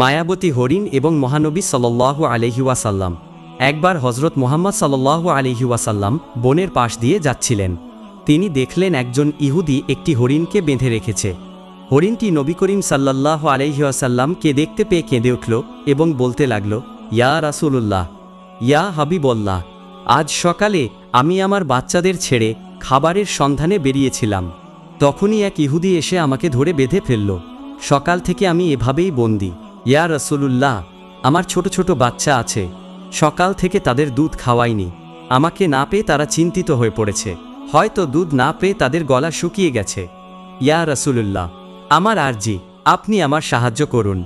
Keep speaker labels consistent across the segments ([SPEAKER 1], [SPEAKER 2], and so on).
[SPEAKER 1] মায়াবতী হরিণ এবং মহানবী সাল্লাল্লাহু আলহি একবার হজরত মোহাম্মদ সাল্লাল্লাহু আলহি ওয়াসাল্লাম বনের পাশ দিয়ে যাচ্ছিলেন। তিনি দেখলেন একজন ইহুদি একটি হরিণকে বেঁধে রেখেছে। হরিণটি নবী করিম সাল্লাল্লাহু আলহি ওয়াসাল্লামকে দেখতে পেয়ে কেঁদে উঠল এবং বলতে লাগল, ইয়া রাসূলুল্লাহ, ইয়া হাবিবল্লাহ, আজ সকালে আমি আমার বাচ্চাদের ছেড়ে খাবারের সন্ধানে বেরিয়েছিলাম। তখনই এক ইহুদি এসে আমাকে ধরে বেঁধে ফেলল। সকাল থেকে আমি এভাবেই বন্দি। ইয়া রসুলুল্লাহ, আমার ছোট ছোট বাচ্চা আছে, সকাল থেকে তাদের দুধ খাওয়াইনি, আমাকে না পেয়ে তারা চিন্তিত হয়ে পড়েছে, হয়তো দুধ না পেয়ে তাদের গলা শুকিয়ে গেছে। ইয়া রসুলুল্লাহ, আমার আরজি, আপনি আমার সাহায্য করুন,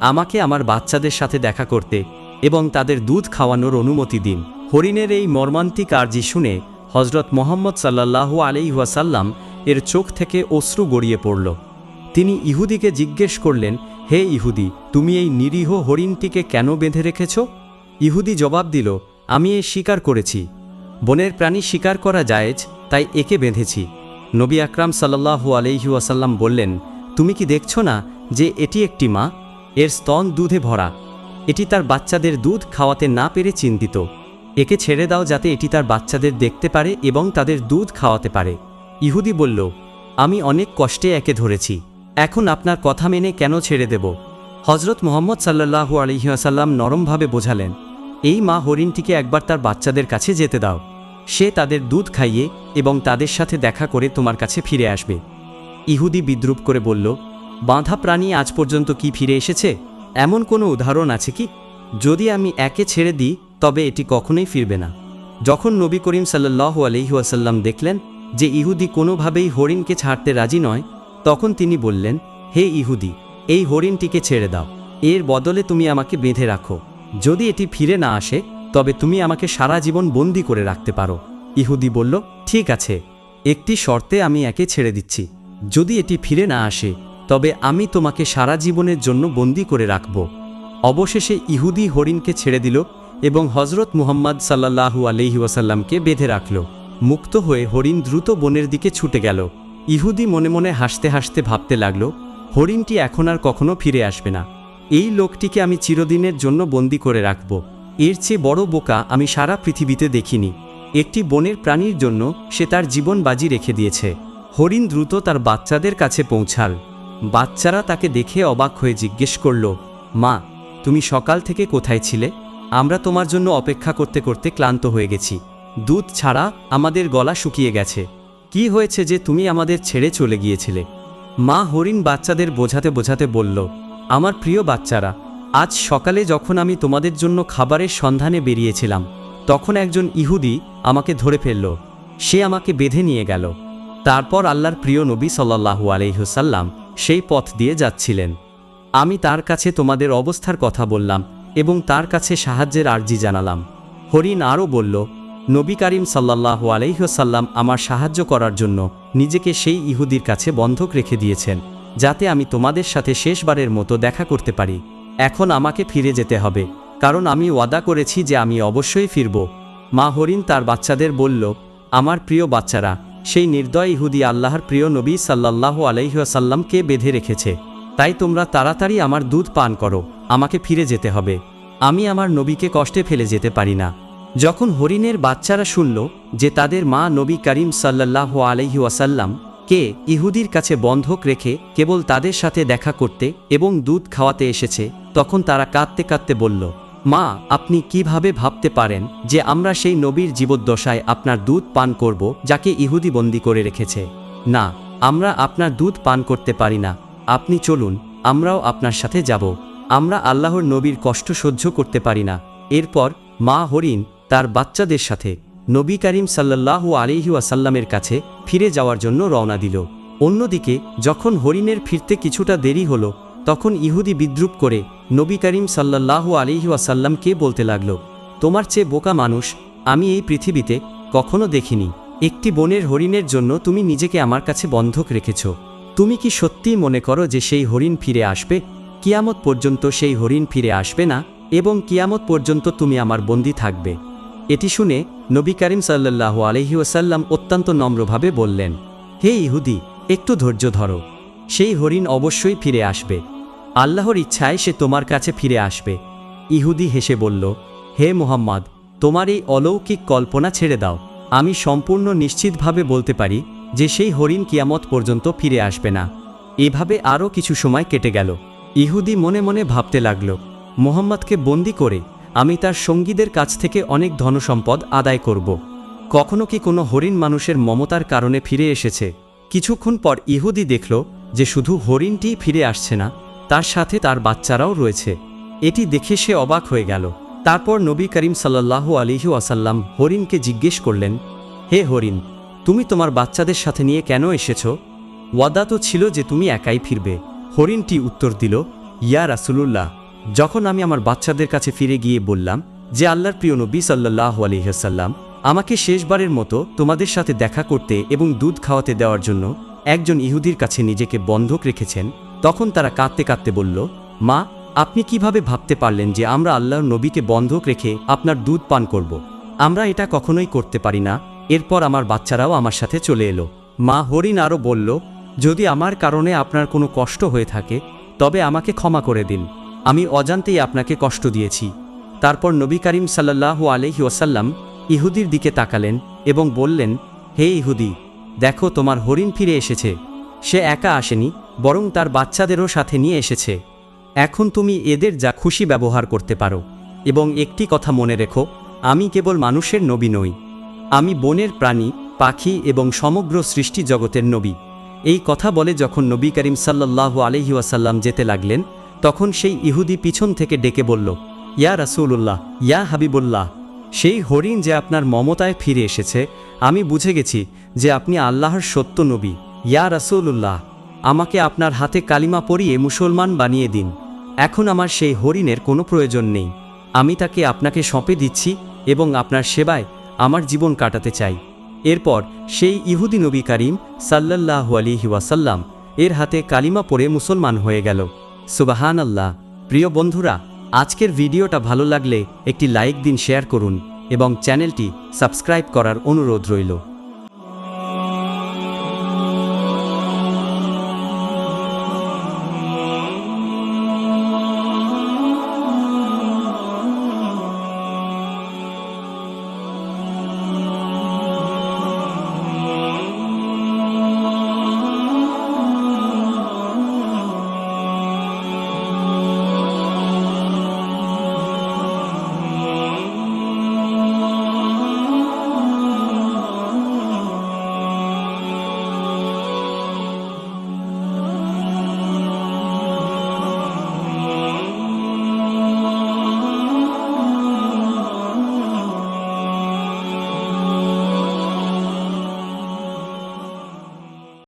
[SPEAKER 1] আমাকে আমার বাচ্চাদের সাথে দেখা করতে এবং তাদের দুধ খাওয়ানোর অনুমতি দিন। হরিণের এই মর্মান্তিক আর্জি শুনে হজরত মোহাম্মদ সাল্লাল্লাহু আলাইহাসাল্লাম এর চোখ থেকে অশ্রু গড়িয়ে পড়ল। তিনি ইহুদিকে জিজ্ঞেস করলেন হে ইহুদি, তুমি এই নিরীহ হরিণটিকে কেন বেঁধে রেখেছ? ইহুদি জবাব দিল, আমি এ স্বীকার করেছি। বনের প্রাণী শিকার করা জায়েজ, তাই একে বেঁধেছি। নবী আকরাম সাল্লাহু আলহি ওয়াসাল্লাম বললেন, তুমি কি দেখছ না যে এটি একটি মা? এর স্তন দুধে ভরা। এটি তার বাচ্চাদের দুধ খাওয়াতে না পেরে চিন্তিত। একে ছেড়ে দাও যাতে এটি তার বাচ্চাদের দেখতে পারে এবং তাদের দুধ খাওয়াতে পারে। ইহুদি বলল, আমি অনেক কষ্টে একে ধরেছি। এখন আপনার কথা মেনে কেন ছেড়ে দেব? হজরত মোহাম্মদ সাল্লাহু আলহিহাসাল্লাম নরমভাবে বোঝালেন, এই মা হরিণটিকে একবার তার বাচ্চাদের কাছে যেতে দাও। সে তাদের দুধ খাইয়ে এবং তাদের সাথে দেখা করে তোমার কাছে ফিরে আসবে। ইহুদি বিদ্রুপ করে বলল, বাঁধা প্রাণী আজ পর্যন্ত কি ফিরে এসেছে? এমন কোনো উদাহরণ আছে কি? যদি আমি একে ছেড়ে দিই, তবে এটি কখনোই ফিরবে না। যখন নবী করিম সাল্লাহু আলহিহাসাল্লাম দেখলেন যে ইহুদি কোনোভাবেই হরিণকে ছাড়তে রাজি নয় তখন তিনি বললেন, হে ইহুদি, এই হরিণটিকে ছেড়ে দাও। এর বদলে তুমি আমাকে বেঁধে রাখো। যদি এটি ফিরে না আসে, তবে তুমি আমাকে সারা জীবন বন্দি করে রাখতে পারো। ইহুদি বলল, ঠিক আছে। একটি শর্তে আমি একে ছেড়ে দিচ্ছি। যদি এটি ফিরে না আসে, তবে আমি তোমাকে সারা জীবনের জন্য বন্দি করে রাখব। অবশেষে ইহুদি হরিণকে ছেড়ে দিল এবং হজরত মুহাম্মদ সাল্লাহু আলহি ওয়াসাল্লামকে বেঁধে রাখল। মুক্ত হয়ে হরিণ দ্রুত বনের দিকে ছুটে গেল। ইহুদি মনে মনে হাসতে হাসতে ভাবতে লাগল, হরিণটি এখন আর কখনো ফিরে আসবে না। এই লোকটিকে আমি চিরদিনের জন্য বন্দি করে রাখব। এর চেয়ে বড় বোকা আমি সারা পৃথিবীতে দেখিনি। একটি বনের প্রাণীর জন্য সে তার জীবন বাজি রেখে দিয়েছে। হরিণ দ্রুত তার বাচ্চাদের কাছে পৌঁছাল। বাচ্চারা তাকে দেখে অবাক হয়ে জিজ্ঞেস করল, মা, তুমি সকাল থেকে কোথায় ছিলে? আমরা তোমার জন্য অপেক্ষা করতে করতে ক্লান্ত হয়ে গেছি। দুধ ছাড়া আমাদের গলা শুকিয়ে গেছে। কি হয়েছে যে তুমি আমাদের ছেড়ে চলে গিয়েছিলে? মা হরিণ বাচ্চাদের বোঝাতে বোঝাতে বলল, আমার প্রিয় বাচ্চারা, আজ সকালে যখন আমি তোমাদের জন্য খাবারের সন্ধানে বেরিয়েছিলাম, তখন একজন ইহুদি আমাকে ধরে ফেলল। সে আমাকে বেঁধে নিয়ে গেল। তারপর আল্লাহর প্রিয় নবী সাল্লাহু আলহিহসাল্লাম সেই পথ দিয়ে যাচ্ছিলেন। আমি তার কাছে তোমাদের অবস্থার কথা বললাম এবং তার কাছে সাহায্যের আর্জি জানালাম। হরিণ আরও বলল নবী করিম সাল্লাহ আলহিহসাল্লাম আমার সাহায্য করার জন্য নিজেকে সেই ইহুদির কাছে বন্ধক রেখে দিয়েছেন, যাতে আমি তোমাদের সাথে শেষবারের মতো দেখা করতে পারি। এখন আমাকে ফিরে যেতে হবে, কারণ আমি ওয়াদা করেছি যে আমি অবশ্যই ফিরব। মা হরিণ তার বাচ্চাদের বলল, আমার প্রিয় বাচ্চারা, সেই নির্দয় ইহুদি আল্লাহর প্রিয় নবী সাল্লাহ আলহিহাসাল্লামকে বেঁধে রেখেছে। তাই তোমরা তাড়াতাড়ি আমার দুধ পান করো, আমাকে ফিরে যেতে হবে। আমি আমার নবীকে কষ্টে ফেলে যেতে পারি না। যখন হরিণের বাচ্চারা শুনল যে তাদের মা নবী করিম সাল্লাহ আলহি ওয়াসাল্লাম কে ইহুদির কাছে বন্ধক রেখে কেবল তাদের সাথে দেখা করতে এবং দুধ খাওয়াতে এসেছে, তখন তারা কাঁদতে কাঁদতে বলল, মা, আপনি কীভাবে ভাবতে পারেন যে আমরা সেই নবীর জীবদ্দশায় আপনার দুধ পান করব যাকে ইহুদি বন্দি করে রেখেছে? না, আমরা আপনার দুধ পান করতে পারি না। আপনি চলুন, আমরাও আপনার সাথে যাব। আমরা আল্লাহর নবীর কষ্ট সহ্য করতে পারি না। এরপর মা হরিণ তার বাচ্চাদের সাথে নবী করিম সাল্লাহু আলিহি আসাল্লামের কাছে ফিরে যাওয়ার জন্য রওনা দিল। অন্যদিকে, যখন হরিণের ফিরতে কিছুটা দেরি হল, তখন ইহুদি বিদ্রুপ করে নবী করিম সাল্লাহু আলিহি আসাল্লামকে বলতে লাগল, তোমার চেয়ে বোকা মানুষ, আমি এই পৃথিবীতে কখনো দেখিনি। একটি বনের হরিণের জন্য তুমি নিজেকে আমার কাছে বন্ধক রেখেছ। তুমি কি সত্যিই মনে করো যে সেই হরিণ ফিরে আসবে? কিয়ামত পর্যন্ত সেই হরিণ ফিরে আসবে না, এবং কিয়ামত পর্যন্ত তুমি আমার বন্দি থাকবে। এটি শুনে নবী করিম সাল্লাহ আলহি ওসাল্লাম অত্যন্ত নম্রভাবে বললেন, হে ইহুদি, একটু ধৈর্য ধরো। সেই হরিণ অবশ্যই ফিরে আসবে। আল্লাহর ইচ্ছায় সে তোমার কাছে ফিরে আসবে। ইহুদি হেসে বলল, হে মোহাম্মদ, তোমার এই অলৌকিক কল্পনা ছেড়ে দাও। আমি সম্পূর্ণ নিশ্চিতভাবে বলতে পারি যে সেই হরিণ কিয়ামত পর্যন্ত ফিরে আসবে না। এভাবে আরও কিছু সময় কেটে গেল। ইহুদি মনে মনে ভাবতে লাগল, মোহাম্মদকে বন্দি করে আমি তার সঙ্গীদের কাছ থেকে অনেক ধনসম্পদ আদায় করব। কখনো কি কোনো হরিণ মানুষের মমতার কারণে ফিরে এসেছে? কিছুক্ষণ পর ইহুদি দেখল যে শুধু হরিণটিই ফিরে আসছে না, তার সাথে তার বাচ্চারাও রয়েছে। এটি দেখে সে অবাক হয়ে গেল। তারপর নবী করিম সাল্লাল্লাহু আলিহু আসাল্লাম হরিণকে জিজ্ঞেস করলেন, হে হরিণ, তুমি তোমার বাচ্চাদের সাথে নিয়ে কেন এসেছ? ওয়াদা তো ছিল যে তুমি একাই ফিরবে। হরিণটি উত্তর দিল, ইয়া রাসুলুল্লাহ যখন আমি আমার বাচ্চাদের কাছে ফিরে গিয়ে বললাম যে আল্লাহর প্রিয় নবী সাল্লাহ আলিহাসাল্লাম আমাকে শেষবারের মতো তোমাদের সাথে দেখা করতে এবং দুধ খাওয়াতে দেওয়ার জন্য একজন ইহুদির কাছে নিজেকে বন্ধক রেখেছেন, তখন তারা কাঁদতে কাঁদতে বলল, মা, আপনি কীভাবে ভাবতে পারলেন যে আমরা আল্লাহর নবীকে বন্ধক রেখে আপনার দুধ পান করব? আমরা এটা কখনোই করতে পারি না। এরপর আমার বাচ্চারাও আমার সাথে চলে এলো। মা হরিণ আরও বলল, যদি আমার কারণে আপনার কোনো কষ্ট হয়ে থাকে, তবে আমাকে ক্ষমা করে দিন। আমি অজান্তেই আপনাকে কষ্ট দিয়েছি। তারপর নবী করিম সাল্লাল্লাহু আলহি ওসাল্লাম ইহুদির দিকে তাকালেন এবং বললেন, হে ইহুদি, দেখো তোমার হরিণ ফিরে এসেছে। সে একা আসেনি, বরং তার বাচ্চাদেরও সাথে নিয়ে এসেছে। এখন তুমি এদের যা খুশি ব্যবহার করতে পারো। এবং একটি কথা মনে রেখো, আমি কেবল মানুষের নবী নই। আমি বনের প্রাণী, পাখি এবং সমগ্র সৃষ্টি জগতের নবী। এই কথা বলে যখন নবী করিম সাল্লাল্লাহু আলহি ওয়াসাল্লাম যেতে লাগলেন তখন সেই ইহুদি পিছন থেকে ডেকে বলল, ইয়া রাসূলুল্লাহ, ইয়া হাবিবুল্লাহ, সেই হরিণ যে আপনার মমতায় ফিরে এসেছে, আমি বুঝে গেছি যে আপনি আল্লাহর সত্য নবী। ইয়া রাসূলুল্লাহ, আমাকে আপনার হাতে কালিমা পরিয়ে মুসলমান বানিয়ে দিন। এখন আমার সেই হরিণের কোনো প্রয়োজন নেই। আমি তাকে আপনাকে সঁপে দিচ্ছি এবং আপনার সেবায় আমার জীবন কাটাতে চাই। এরপর সেই ইহুদি নবী করিম সাল্লাল্লাহু আলিহি ওয়াসাল্লাম এর হাতে কালিমা পড়ে মুসলমান হয়ে গেল। সুবাহান আল্লাহ প্রিয় বন্ধুরা, আজকের ভিডিওটা ভালো লাগলে একটি লাইক দিন, শেয়ার করুন এবং চ্যানেলটি সাবস্ক্রাইব করার অনুরোধ রইল।